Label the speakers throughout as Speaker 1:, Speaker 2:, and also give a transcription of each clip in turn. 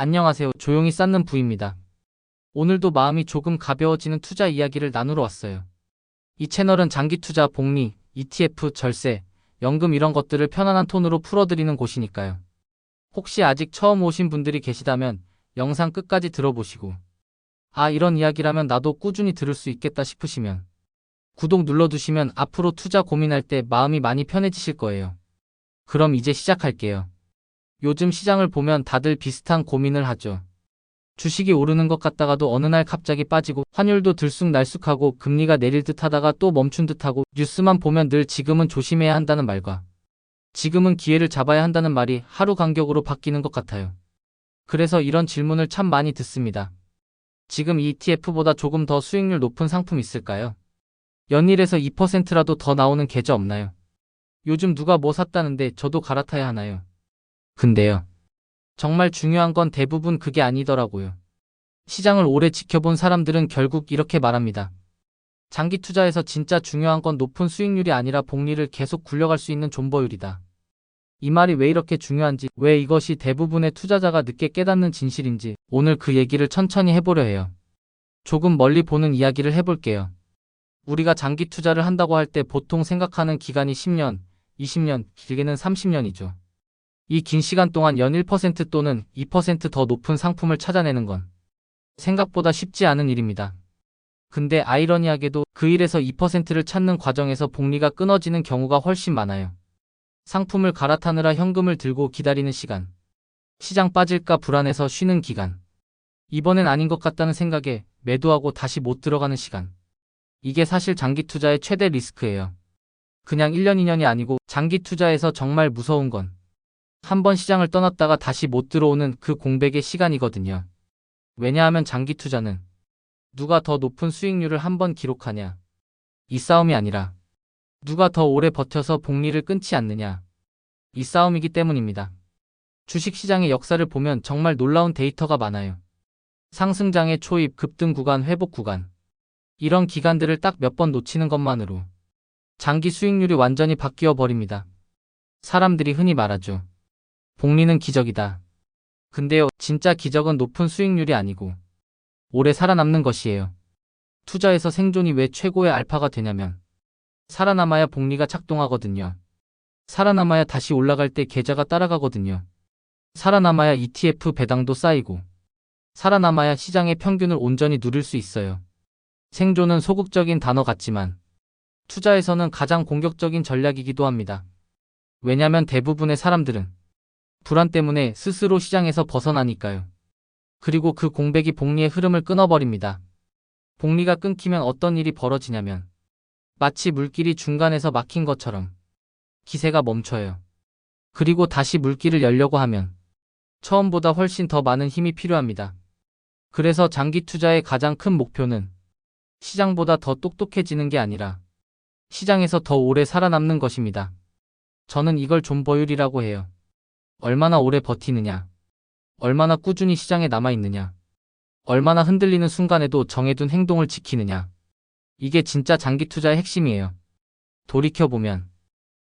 Speaker 1: 안녕하세요. 조용히 쌓는 부입니다. 오늘도 마음이 조금 가벼워지는 투자 이야기를 나누러 왔어요. 이 채널은 장기 투자, 복리, ETF, 절세, 연금 이런 것들을 편안한 톤으로 풀어드리는 곳이니까요. 혹시 아직 처음 오신 분들이 계시다면 영상 끝까지 들어보시고 아 이런 이야기라면 나도 꾸준히 들을 수 있겠다 싶으시면 구독 눌러두시면 앞으로 투자 고민할 때 마음이 많이 편해지실 거예요. 그럼 이제 시작할게요. 요즘 시장을 보면 다들 비슷한 고민을 하죠. 주식이 오르는 것 같다가도 어느 날 갑자기 빠지고 환율도 들쑥날쑥하고 금리가 내릴 듯 하다가 또 멈춘 듯 하고 뉴스만 보면 늘 지금은 조심해야 한다는 말과 지금은 기회를 잡아야 한다는 말이 하루 간격으로 바뀌는 것 같아요. 그래서 이런 질문을 참 많이 듣습니다. 지금 ETF보다 조금 더 수익률 높은 상품 있을까요? 연일에서 2%라도 더 나오는 계좌 없나요? 요즘 누가 뭐 샀다는데 저도 갈아타야 하나요? 근데요. 정말 중요한 건 대부분 그게 아니더라고요. 시장을 오래 지켜본 사람들은 결국 이렇게 말합니다. 장기 투자에서 진짜 중요한 건 높은 수익률이 아니라 복리를 계속 굴려갈 수 있는 존버율이다. 이 말이 왜 이렇게 중요한지, 왜 이것이 대부분의 투자자가 늦게 깨닫는 진실인지 오늘 그 얘기를 천천히 해보려 해요. 조금 멀리 보는 이야기를 해볼게요. 우리가 장기 투자를 한다고 할 때 보통 생각하는 기간이 10년, 20년, 길게는 30년이죠. 이 긴 시간 동안 연 1% 또는 2%더 높은 상품을 찾아내는 건 생각보다 쉽지 않은 일입니다. 근데 아이러니하게도 그 일에서 2%를 찾는 과정에서 복리가 끊어지는 경우가 훨씬 많아요. 상품을 갈아타느라 현금을 들고 기다리는 시간. 시장 빠질까 불안해서 쉬는 기간. 이번엔 아닌 것 같다는 생각에 매도하고 다시 못 들어가는 시간. 이게 사실 장기 투자의 최대 리스크예요. 그냥 1년, 2년이 아니고 장기 투자에서 정말 무서운 건 한 번 시장을 떠났다가 다시 못 들어오는 그 공백의 시간이거든요. 왜냐하면 장기 투자는 누가 더 높은 수익률을 한 번 기록하냐. 이 싸움이 아니라 누가 더 오래 버텨서 복리를 끊지 않느냐. 이 싸움이기 때문입니다. 주식 시장의 역사를 보면 정말 놀라운 데이터가 많아요. 상승장의 초입, 급등 구간, 회복 구간. 이런 기간들을 딱 몇 번 놓치는 것만으로 장기 수익률이 완전히 바뀌어 버립니다. 사람들이 흔히 말하죠. 복리는 기적이다. 근데요, 진짜 기적은 높은 수익률이 아니고 오래 살아남는 것이에요. 투자에서 생존이 왜 최고의 알파가 되냐면 살아남아야 복리가 작동하거든요. 살아남아야 다시 올라갈 때 계좌가 따라가거든요. 살아남아야 ETF 배당도 쌓이고 살아남아야 시장의 평균을 온전히 누릴 수 있어요. 생존은 소극적인 단어 같지만 투자에서는 가장 공격적인 전략이기도 합니다. 왜냐면 대부분의 사람들은 불안 때문에 스스로 시장에서 벗어나니까요. 그리고 그 공백이 복리의 흐름을 끊어버립니다. 복리가 끊기면 어떤 일이 벌어지냐면 마치 물길이 중간에서 막힌 것처럼 기세가 멈춰요. 그리고 다시 물길을 열려고 하면 처음보다 훨씬 더 많은 힘이 필요합니다. 그래서 장기 투자의 가장 큰 목표는 시장보다 더 똑똑해지는 게 아니라 시장에서 더 오래 살아남는 것입니다. 저는 이걸 존버율이라고 해요. 얼마나 오래 버티느냐. 얼마나 꾸준히 시장에 남아있느냐. 얼마나 흔들리는 순간에도 정해둔 행동을 지키느냐. 이게 진짜 장기 투자의 핵심이에요. 돌이켜보면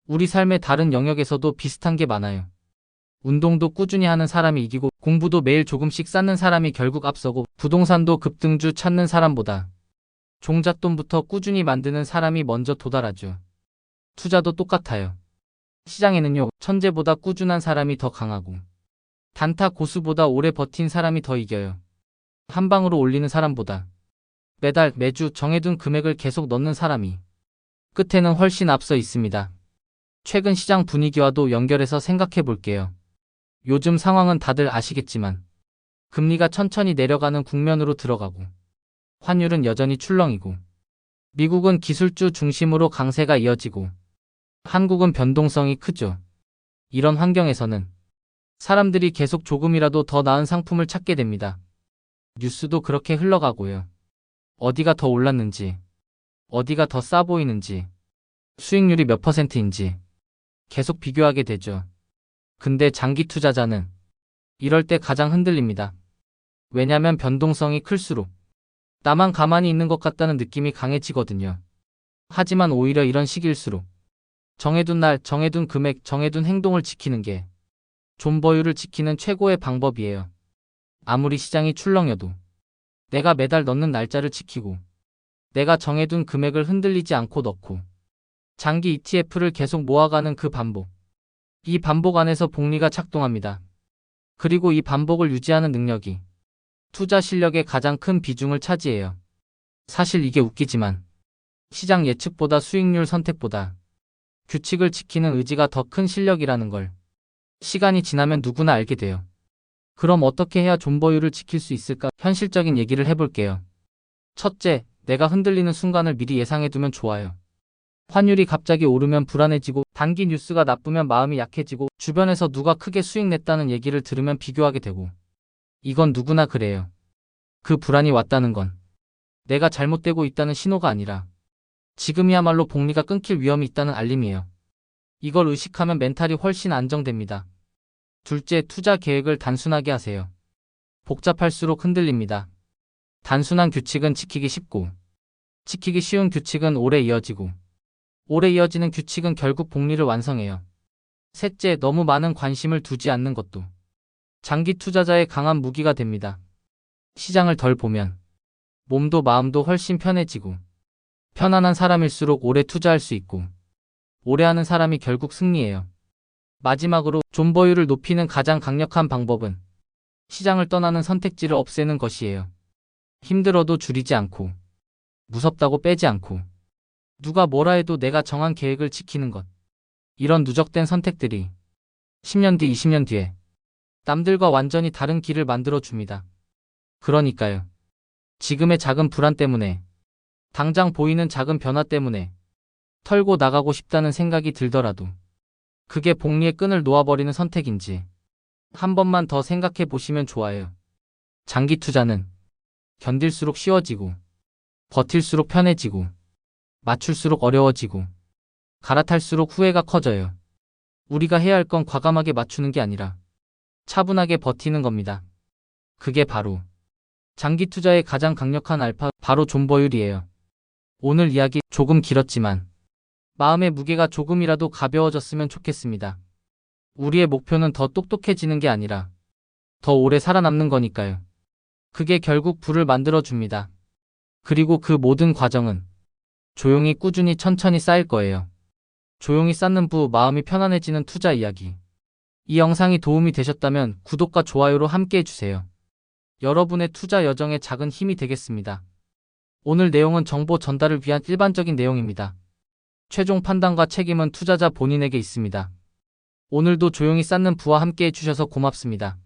Speaker 1: 우리 삶의 다른 영역에서도 비슷한 게 많아요. 운동도 꾸준히 하는 사람이 이기고 공부도 매일 조금씩 쌓는 사람이 결국 앞서고 부동산도 급등주 찾는 사람보다 종잣돈부터 꾸준히 만드는 사람이 먼저 도달하죠. 투자도 똑같아요. 시장에는요, 천재보다 꾸준한 사람이 더 강하고 단타 고수보다 오래 버틴 사람이 더 이겨요. 한 방으로 올리는 사람보다 매달 매주 정해둔 금액을 계속 넣는 사람이 끝에는 훨씬 앞서 있습니다. 최근 시장 분위기와도 연결해서 생각해 볼게요. 요즘 상황은 다들 아시겠지만 금리가 천천히 내려가는 국면으로 들어가고 환율은 여전히 출렁이고 미국은 기술주 중심으로 강세가 이어지고 한국은 변동성이 크죠. 이런 환경에서는 사람들이 계속 조금이라도 더 나은 상품을 찾게 됩니다. 뉴스도 그렇게 흘러가고요. 어디가 더 올랐는지, 어디가 더 싸 보이는지, 수익률이 몇 퍼센트인지 계속 비교하게 되죠. 근데 장기 투자자는 이럴 때 가장 흔들립니다. 왜냐면 변동성이 클수록 나만 가만히 있는 것 같다는 느낌이 강해지거든요. 하지만 오히려 이런 시기일수록 정해둔 날, 정해둔 금액, 정해둔 행동을 지키는 게 존버율을 지키는 최고의 방법이에요. 아무리 시장이 출렁여도 내가 매달 넣는 날짜를 지키고 내가 정해둔 금액을 흔들리지 않고 넣고 장기 ETF를 계속 모아가는 그 반복. 이 반복 안에서 복리가 작동합니다. 그리고 이 반복을 유지하는 능력이 투자 실력의 가장 큰 비중을 차지해요. 사실 이게 웃기지만 시장 예측보다 수익률 선택보다 규칙을 지키는 의지가 더 큰 실력이라는 걸 시간이 지나면 누구나 알게 돼요. 그럼 어떻게 해야 존버율을 지킬 수 있을까? 현실적인 얘기를 해볼게요. 첫째, 내가 흔들리는 순간을 미리 예상해두면 좋아요. 환율이 갑자기 오르면 불안해지고 단기 뉴스가 나쁘면 마음이 약해지고 주변에서 누가 크게 수익 냈다는 얘기를 들으면 비교하게 되고 이건 누구나 그래요. 그 불안이 왔다는 건 내가 잘못되고 있다는 신호가 아니라 지금이야말로 복리가 끊길 위험이 있다는 알림이에요. 이걸 의식하면 멘탈이 훨씬 안정됩니다. 둘째, 투자 계획을 단순하게 하세요. 복잡할수록 흔들립니다. 단순한 규칙은 지키기 쉽고, 지키기 쉬운 규칙은 오래 이어지고, 오래 이어지는 규칙은 결국 복리를 완성해요. 셋째, 너무 많은 관심을 두지 않는 것도 장기 투자자의 강한 무기가 됩니다. 시장을 덜 보면 몸도 마음도 훨씬 편해지고, 편안한 사람일수록 오래 투자할 수 있고, 오래 하는 사람이 결국 승리해요. 마지막으로 존버율을 높이는 가장 강력한 방법은 시장을 떠나는 선택지를 없애는 것이에요. 힘들어도 줄이지 않고, 무섭다고 빼지 않고, 누가 뭐라 해도 내가 정한 계획을 지키는 것. 이런 누적된 선택들이 10년 뒤, 20년 뒤에 남들과 완전히 다른 길을 만들어 줍니다. 그러니까요. 지금의 작은 불안 때문에, 당장 보이는 작은 변화 때문에 털고 나가고 싶다는 생각이 들더라도 그게 복리의 끈을 놓아버리는 선택인지 한 번만 더 생각해 보시면 좋아요. 장기 투자는 견딜수록 쉬워지고 버틸수록 편해지고 맞출수록 어려워지고 갈아탈수록 후회가 커져요. 우리가 해야 할 건 과감하게 맞추는 게 아니라 차분하게 버티는 겁니다. 그게 바로 장기 투자의 가장 강력한 알파, 바로 존버율이에요. 오늘 이야기 조금 길었지만 마음의 무게가 조금이라도 가벼워졌으면 좋겠습니다. 우리의 목표는 더 똑똑해지는 게 아니라 더 오래 살아남는 거니까요. 그게 결국 부를 만들어 줍니다. 그리고 그 모든 과정은 조용히 꾸준히 천천히 쌓일 거예요. 조용히 쌓는 부 마음이 편안해지는 투자 이야기. 이 영상이 도움이 되셨다면 구독과 좋아요로 함께 해주세요. 여러분의 투자 여정에 작은 힘이 되겠습니다. 오늘 내용은 정보 전달을 위한 일반적인 내용입니다. 최종 판단과 책임은 투자자 본인에게 있습니다. 오늘도 조용히 쌓는 부와 함께 해주셔서 고맙습니다.